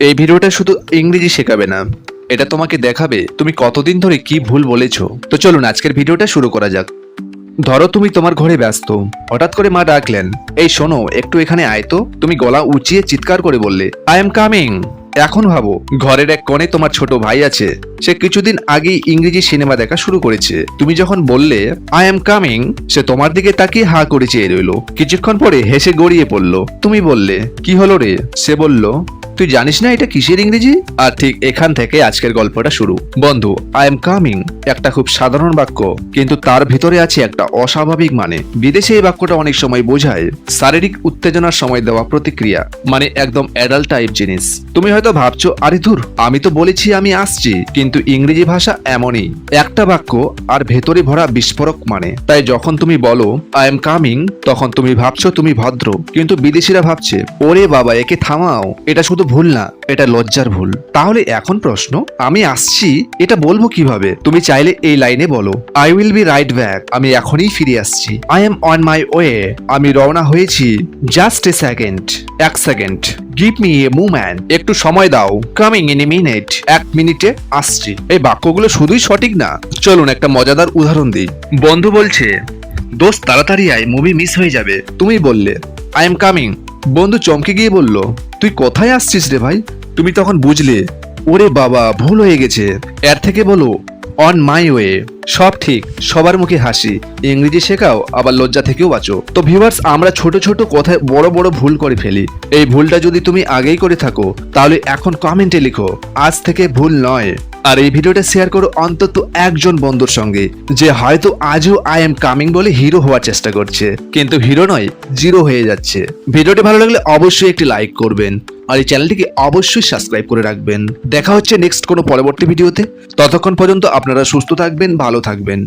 এই ভিডিওটা শুধু ইংরেজি শেখাবে না, এটা তোমাকে দেখাবে তুমি কতদিন ধরে কি ভুল বলেছ। তো চলুন আজকের ভিডিওটা শুরু করা যাক। ধরো তুমি তোমার ঘরে ব্যস্ত, হঠাৎ করে মা ডাকলেন, এই শোনো, একটু এখানে আয় তো। তুমি গলা উঁচিয়ে চিৎকার করে বললে আই এম কামিং এখন ভাবো, ঘরের এক কোণে তোমার ছোট ভাই আছে, সে কিছুদিন আগেই ইংরেজি সিনেমা দেখা শুরু করেছে। তুমি যখন বললে আই এম কামিং সে তোমার দিকে তাকিয়ে হা করে চেয়ে রইল। কিছুক্ষণ পরে হেসে গড়িয়ে পড়ল। তুমি বললে, কি হলো রে? সে বলল তুই জানিস না এটা কিসের ইংরেজি? আর ঠিক এখান থেকে আজকের গল্পটা শুরু। বন্ধু আই এম কামিং একটা খুব সাধারণ বাক্য, কিন্তু তার ভিতরে আছে একটা অস্বাভাবিক মানে। বিদেশে এই বাক্যটা অনেক সময় বোঝায়, শারীরিক উত্তেজনার সময় দেওয়া প্রতিক্রিয়া মানে একদম অ্যাডাল্ট টাইপ জিনিস। তুমি হয়তো ভাবছ, আরে ধুর, আমি তো বলেছি আমি আসছি, কিন্তু ইংরেজি ভাষা এমনই। একটা বাক্য আর ভেতরে ভরা বিস্ফোরক মানে। তাই যখন তুমি বলো আই এম কামিং তখন তুমি ভাবছ তুমি ভদ্র, কিন্তু বিদেশিরা ভাবছে, ওরে বাবা, একে থামাও, এটা শুধু ভুল না, এটা লজ্জার ভুল। তাহলে এখন প্রশ্ন, আমি আসছি, এটা বলব কীভাবে? তুমি চাইলে এই লাইনে বলো I will be right back আমি এখনই ফিরে আসছি। I am on my way আমি রওনা হয়েছি জাস্ট এ সেকেন্ড এক second give me a movement একটু সময় দাও কামিং ইন এ মিনিট এক মিনিটে আসছি। এই বাক্যগুলো শুধুই সঠিক না? চলুন একটা মজাদার উদাহরণ দিই। বন্ধু বলছে, দোস্ত, তাড়াতাড়ি আয় মুভি মিস হয়ে যাবে। তুমি বললে আই এম কামিং বন্ধু চমকে গিয়ে বলল তুই কোথায় আসছিস রে ভাই? তুমি তখন বুঝলে। ওরে বাবা, ভুল হয়ে গেছে। এর থেকে বলো অন মাই ওয়ে সব ঠিক, সবার মুখে হাসি। ইংরেজি শেখাও, আবার লজ্জা থেকেও বাঁচো। তো ভিউয়ার্স আমরা ছোট ছোট কথায় বড় বড় ভুল করে ফেলি। এই ভুলটা যদি তুমি আগেই করে থাকো, তাহলে এখন কমেন্টে লিখো, আজ থেকে ভুল নয়। আর এই ভিডিওটা শেয়ার করো অন্তত একজন বন্ধুর সঙ্গে, যে হয়তো আজও আই এম কামিং বলে হিরো হওয়ার চেষ্টা করছে। কিন্তু হিরো নয় জিরো হয়ে যাচ্ছে। ভিডিওটি ভালো লাগলে অবশ্যই একটি লাইক করবেন। আর এই চ্যানেলটিকে অবশ্যই সাবস্ক্রাইব করে রাখবেন। দেখা হচ্ছে নেক্সট কোনো পরবর্তী ভিডিওতে ততক্ষণ পর্যন্ত আপনারা সুস্থ থাকবেন, ভালো থাকবেন।